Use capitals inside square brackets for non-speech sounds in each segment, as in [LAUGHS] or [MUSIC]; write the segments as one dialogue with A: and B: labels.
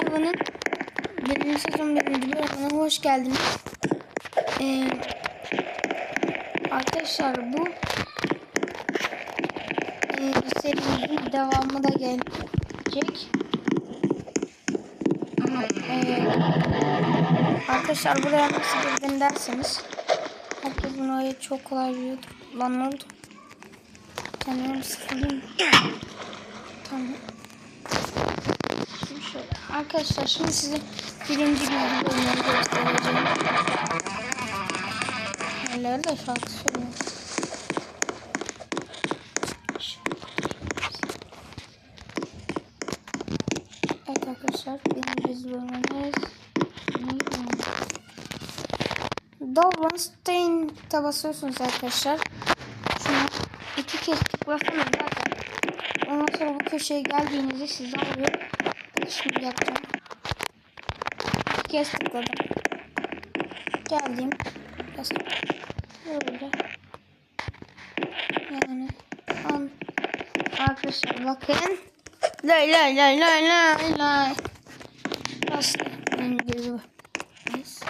A: Hayvan'ın birinci sezon birinci bölümüne hoş geldiniz. Ee, arkadaşlar bu e, serimizin devamı da gelecek. Ee, arkadaşlar buraya nasıl girdin derseniz herkes bunu çok kolay biliyordur. Lan ne oldu? Kendimi sıkılayım. Tamam. Şimdi şöyle. Arkadaşlar şimdi size birinci bilgi bölümünü göstereceğim. Neler de şarkı söylüyor. Evet arkadaşlar birinci bölümümüz Dolbenstein basıyorsunuz arkadaşlar. Şunu iki kez tıklarsanız zaten ondan sonra bu köşeye geldiğinizde sizi alıyor. Şimdi yapacağım. İki kez tıkladım. Geldim. Böyle. Yani an arkadaşlar bakın. Lay lay lay lay lay lay. Gibi. Neyse.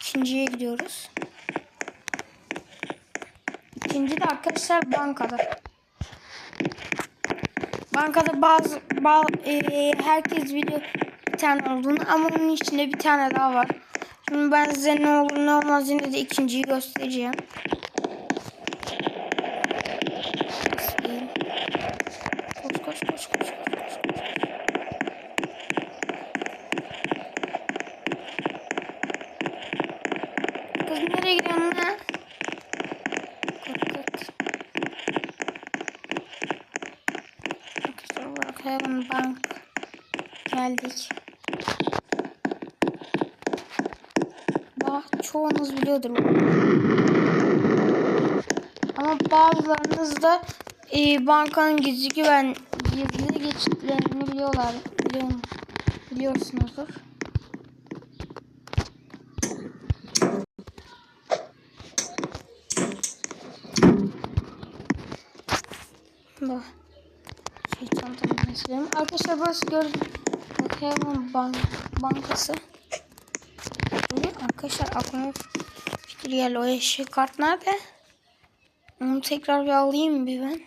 A: İkinciye gidiyoruz. İkinci de arkadaşlar bankada. Bankada bazı, bazı e, herkes biliyor bir tane olduğunu ama onun içinde bir tane daha var. Şimdi ben size ne olur ne olmaz yine de ikinciyi göstereceğim. Koş koş koş koş koş koş. koş. Kız nereye gidiyorsun lan? Korkak. Arkadaşlar bak hemen bank geldik. Bak çoğunuz biliyordur. Ama bazılarınız da e, bankanın gizli güven gizli geçitlerini biliyorlar. Biliyor, biliyorsunuzdur. Bak. Şey çantamı. Arkadaşlar burası gör. Bakayım bank, bankası. Arkadaşlar aklıma fikir geldi. O eşek kart nerede? Onu tekrar bir alayım bir ben.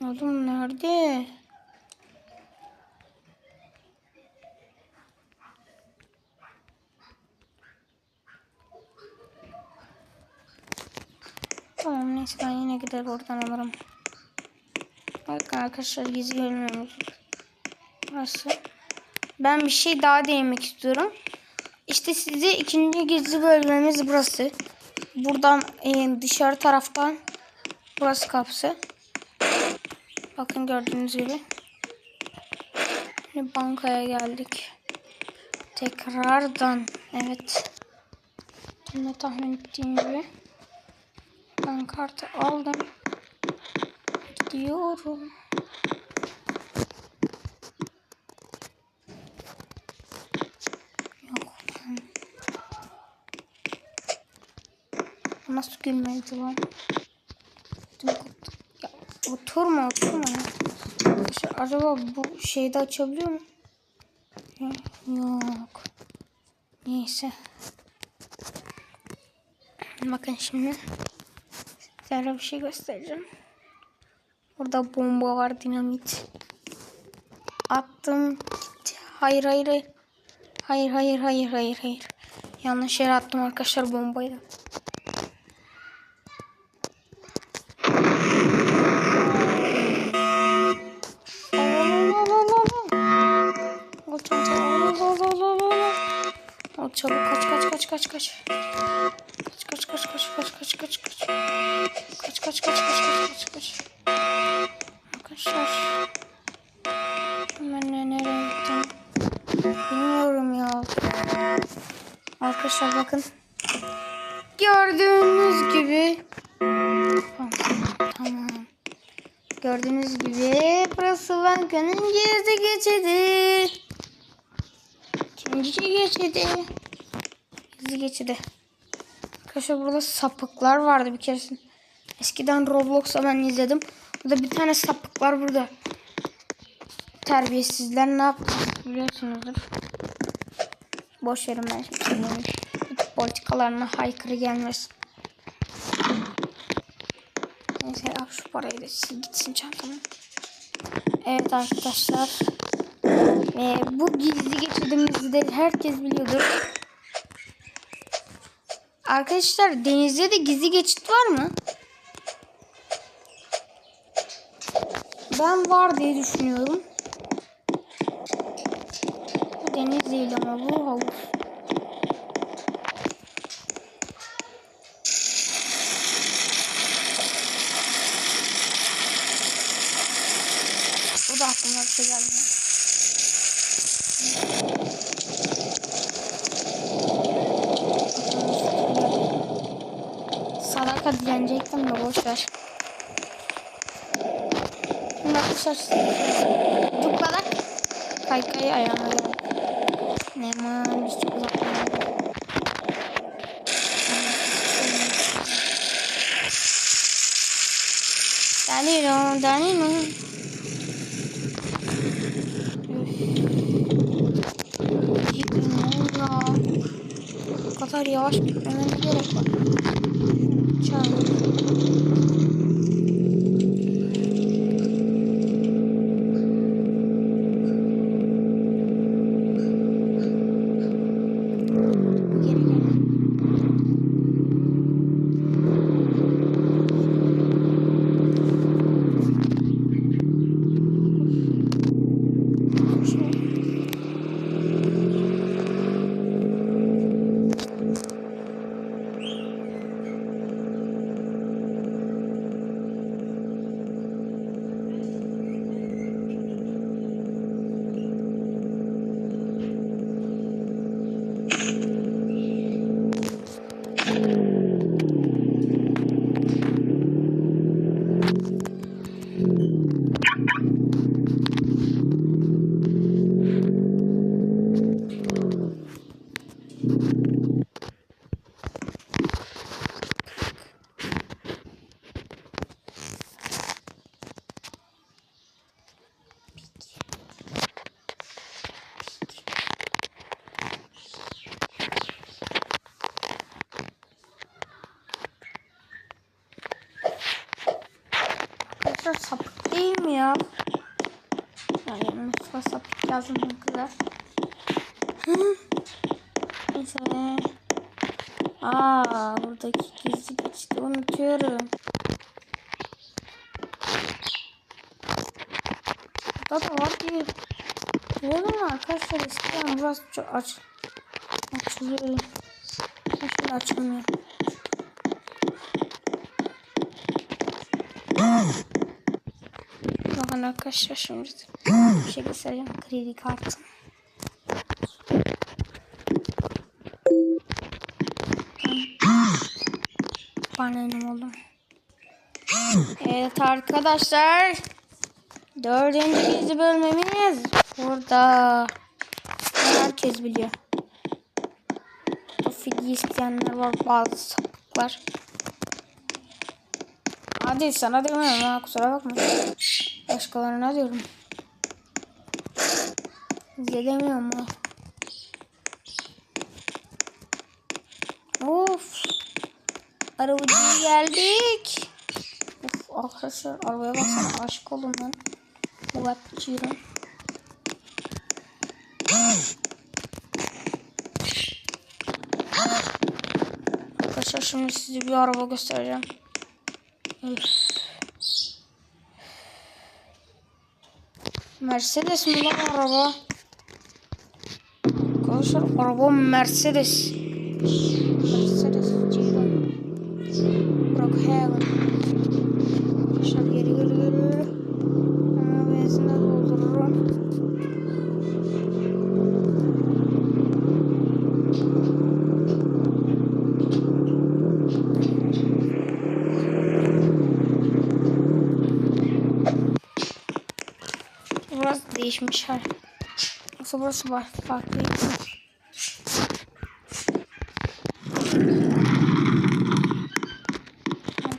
A: Oğlum nerede? Tamam neyse ben yine gider oradan alırım. Bakın arkadaşlar gizli bölümümüz. Burası. Ben bir şey daha değinmek istiyorum. İşte size ikinci gizli bölmemiz burası. Buradan e, dışarı taraftan burası kapısı. Bakın gördüğünüz gibi. Şimdi bankaya geldik. Tekrardan. Evet. Ne tahmin ettiğim gibi. Ben kartı aldım. Gidiyorum. Yok. Nasıl gülmedi lan? Ya, oturma oturma. Arkadaşlar, acaba bu şeyde açabiliyor mu? Yok. Neyse. Bakın şimdi. Sizlere bir şey göstereceğim. Burada bomba var dinamit. Attım. Hayır hayır hayır. Hayır hayır hayır hayır hayır. Yanlış yere attım arkadaşlar bombayı da. Çabuk kaç kaç kaç kaç kaç. Kaç kaç kaç kaç kaç kaç kaç kaç. Kaç kaç kaç kaç kaç kaç. Arkadaşlar. Ben ne nereye gittim? Bilmiyorum ya. Arkadaşlar bakın. Gördüğünüz gibi. Tamam. Gördüğünüz gibi burası bankanın gizli geçidi. Kim Gizli geçidi. Gizli geçidi. Arkadaşlar burada sapıklar vardı bir keresinde. Eskiden Roblox'a ben izledim. Burada bir tane sapık var burada. Terbiyesizler ne yaptı biliyorsunuzdur. Boş verin ben şimdi. Politikalarına haykırı gelmesin. Neyse al şu parayı da sil gitsin çantama. Evet arkadaşlar. Ee, bu gizli geçidimizi de herkes biliyordur. Arkadaşlar denizde de gizli geçit var mı? Ben var diye düşünüyorum. Bu deniz değil ama bu havuz. Bu da aklıma bir şey geldi. Sadaka dilenecektim de boş ver. Şimdi arkadaşlar tıkladak kaykayı ayağına. Ne man biz çok uzaklaştık. Danilo, Danilo. Bu kadar yavaş gitmemene gerek var. Çağır. Arkadaşlar sapık değil mi ya? Yani Mustafa sapık yazdım. Hı. Neyse. Aa buradaki gizli geçti unutuyorum. Burada da var ki. Bilmiyorum mu arkadaşlar eskiden burası çok aç. Açılıyor. Şimdi açılmıyor. [LAUGHS] Bakın arkadaşlar şimdi bir şey göstereceğim. Kredi kartım. Banenim oldum. Evet arkadaşlar. Dördüncü gizli bölmemiz burada. Herkes biliyor. Fidye isteyenler var bazı sapıklar. Hadi sana demiyorum ha kusura bakma. Başkalarına diyorum. Bize demiyorum ha. Of. Arabacıya geldik. Of arkadaşlar arabaya baksana aşık oldum ben. Chiron. Arkadaşlar şimdi size bir araba göstereceğim. Üf. Mercedes mi lan araba? Arkadaşlar araba Mercedes. Mercedes Ciron. Brookhaven. değişmiş her. Nasıl burası var farklı.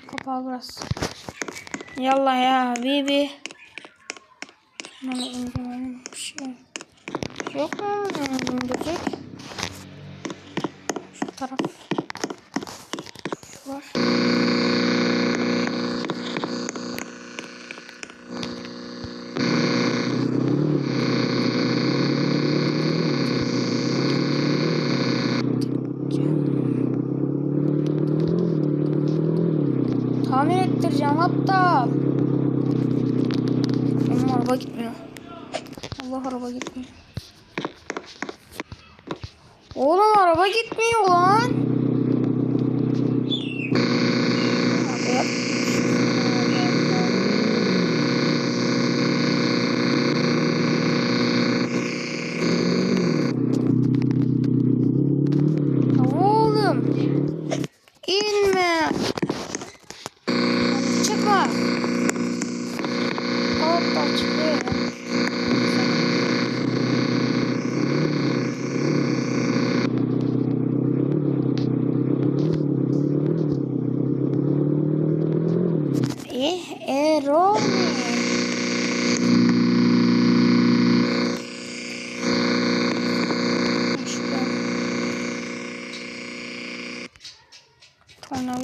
A: Kapalı burası. Yalla ya bibi. Bana indirmenin bir şey yok mu? İndirecek. Şu taraf. Şu var. Tamir ettireceğim hatta. Benim araba gitmiyor. Allah araba gitmiyor. Oğlum araba gitmiyor lan.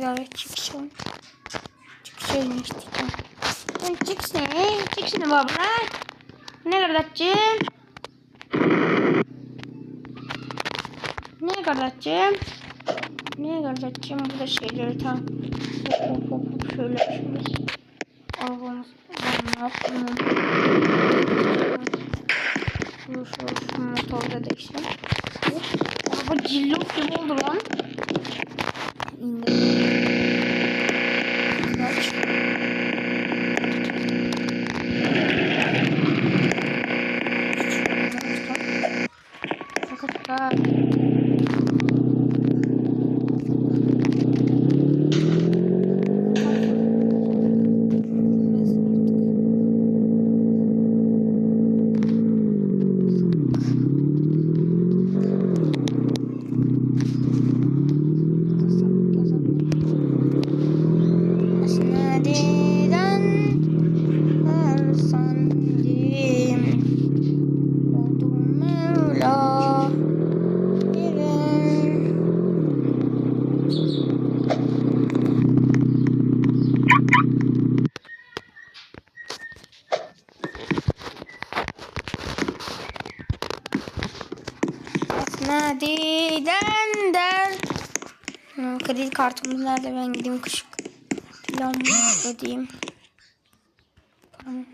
A: Tornavida ve çıkış oyun. Çıkış oyunu işte. Sen çıksın. Çıksın baba. Ne kardeşim? Ne kardeşim? Ne kardeşim? Bu da şeyleri tam. Hop hop hop şöyle şöyle. Arabamız. Ben ne yaptım? Şu şu şu motorda değişelim. Araba cillop gibi oldu lan. Kredi kartımız nerede? Ben gideyim kışık Plan ödeyeyim Tamam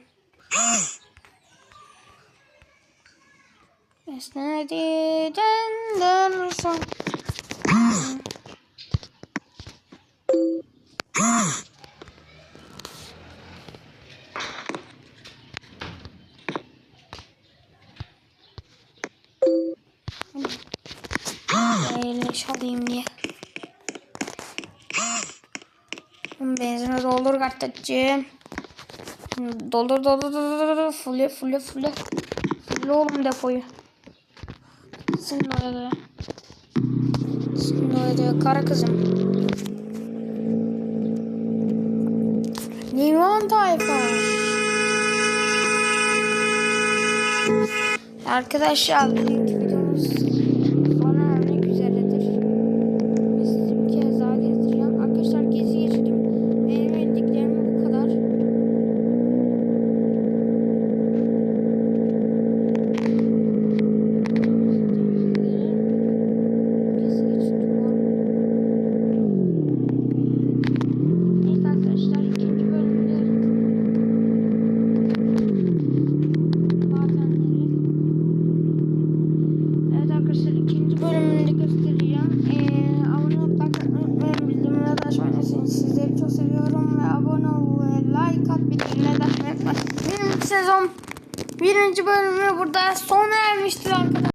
A: doldur kardeşim. Doldur doldur doldur. Fulle fulle fulle. Fulle oğlum depoyu. Senin orada. Senin orada kara kızım. Limon tayfa. Arkadaşlar